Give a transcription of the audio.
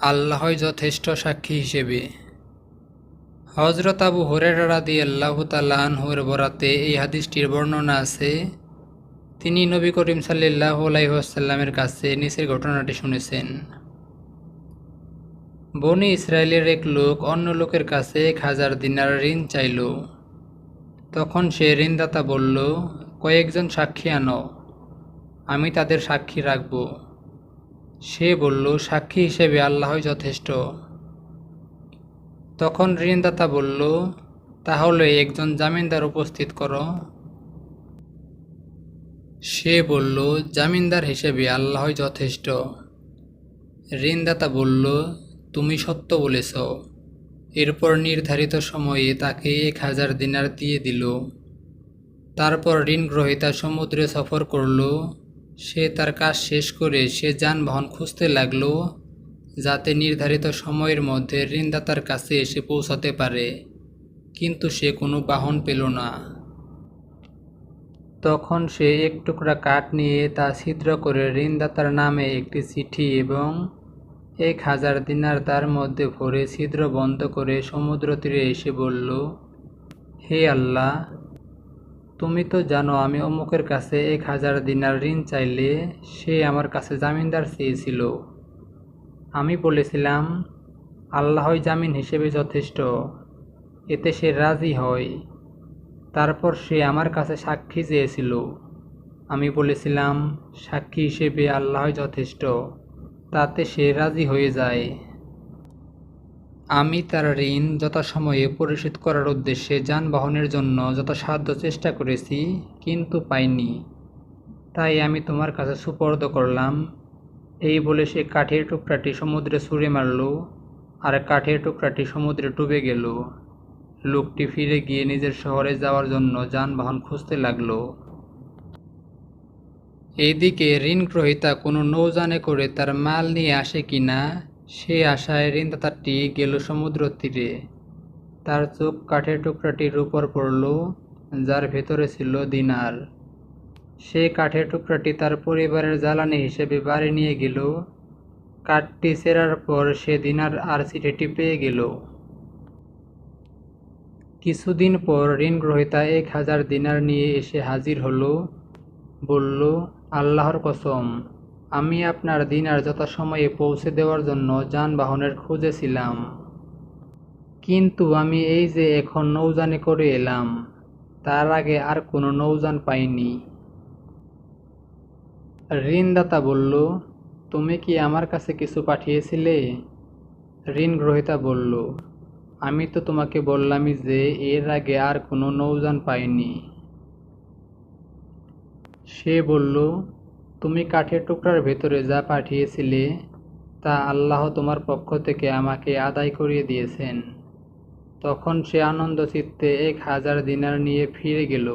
আল্লাহই যথেষ্ট সাক্ষী হিসেবে। হজরত আবু হরেরা রাদি আল্লাহ তাল্লাহর বরাতে এই হাদিসটির বর্ণনা আছে। তিনি নবী করিম সাল্লাহ আলাইসাল্লামের কাছে নিচের ঘটনাটি শুনেছেন। বনি ইসরায়েলের এক লোক অন্য লোকের কাছে এক হাজার দিনার ঋণ চাইল। তখন সে ঋণদাতা বলল, কয়েকজন সাক্ষী আনো, আমি তাদের সাক্ষী রাখব। সে বলল, সাক্ষী হিসেবে আল্লাহই যথেষ্ট। তখন ঋণদাতা বলল, তাহলে একজন জামিনদার উপস্থিত করো। সে বলল, জামিনদার হিসেবে আল্লাহই যথেষ্ট। ঋণদাতা বলল, তুমি সত্য বলেছ। এরপর নির্ধারিত সময়ে তাকে এক হাজার দিনার দিয়ে দিল। তারপর ঋণ গ্রহীতা সমুদ্রে সফর করল। সে তার কাজ শেষ করে সে যানবাহন খুঁজতে লাগল, যাতে নির্ধারিত সময়ের মধ্যে ঋণদাতার কাছে এসে পৌঁছাতে পারে। কিন্তু সে কোনো বাহন পেল না। তখন সে এক টুকরা কাঠ নিয়ে তা ছিদ্র করে ঋণদাতার নামে একটি চিঠি এবং এক হাজার দিনার তার মধ্যে ভরে ছিদ্র বন্ধ করে সমুদ্র তীরে এসে বলল, হে আল্লাহ তুমি তো জানো, আমি অমুকের কাছে এক হাজার দিনার ঋণ চাইলে সে আমার কাছে জামিনদার চেয়েছিল। আমি বলেছিলাম, আল্লাহই জামিন হিসেবে যথেষ্ট, এতে সে রাজি হয়। তারপর সে আমার কাছে সাক্ষী চেয়েছিল। আমি বলেছিলাম, সাক্ষী হিসেবে আল্লাহই যথেষ্ট, তাতে সে রাজি হয়ে যায়। আমি তার ঋণ যথাসময়ে পরিশোধ করার উদ্দেশ্যে যানবাহনের জন্য যথাসাধ্য চেষ্টা করেছি, কিন্তু পাইনি। তাই আমি তোমার কাছে সুপর্দ করলাম। এই বলে সে কাঠের টুকরাটি সমুদ্রে ছুঁড়ে মারল, আর কাঠের টুকরাটি সমুদ্রে ডুবে গেল। লোকটি ফিরে গিয়ে নিজের শহরে যাওয়ার জন্য যানবাহন খুঁজতে লাগল। এইদিকে ঋণগ্রহীতা কোনো নৌযানে করে তার মাল নিয়ে আসে কিনা সে আশায় ঋণদাতাটি গেল সমুদ্র তীরে। তার চোখ কাঠের টুকরাটির উপর পড়ল, যার ভেতরে ছিল দিনার। সে কাঠের টুকরাটি তার পরিবারের জ্বালানি হিসেবে বাড়ি নিয়ে গেল। কাঠটি সেরার পর সে দিনার আর চিঠিটি পেয়ে গেল। কিছুদিন পর ঋণগ্রহীতা এক হাজার দিনার নিয়ে এসে হাজির হলো। বলল, আল্লাহর কসম আমি আপনার দিনার যথাসময়ে পৌঁছে দেওয়ার জন্য যানবাহনের খুঁজেছিলাম কিন্তু আমি এই যে এখন নৌযানে করে এলাম, তার আগে আর কোনো নৌযান পাইনি। ঋণদাতা বলল, তুমি কি আমার কাছে কিছু পাঠিয়েছিলে? ঋণ গ্রহীতা বলল, আমি তো তোমাকে বললামই যে এর আগে আর কোনো নৌযান পাইনি। সে বলল তুমি কাঠের টুকরার ভেতরে যা পাঠিয়েছিলে, তা আল্লাহ তোমার পক্ষ থেকে আমাকে আদায় করিয়ে দিয়েছেন। তখন সে আনন্দচিত্তে এক হাজার দিনার নিয়ে ফিরে গেল।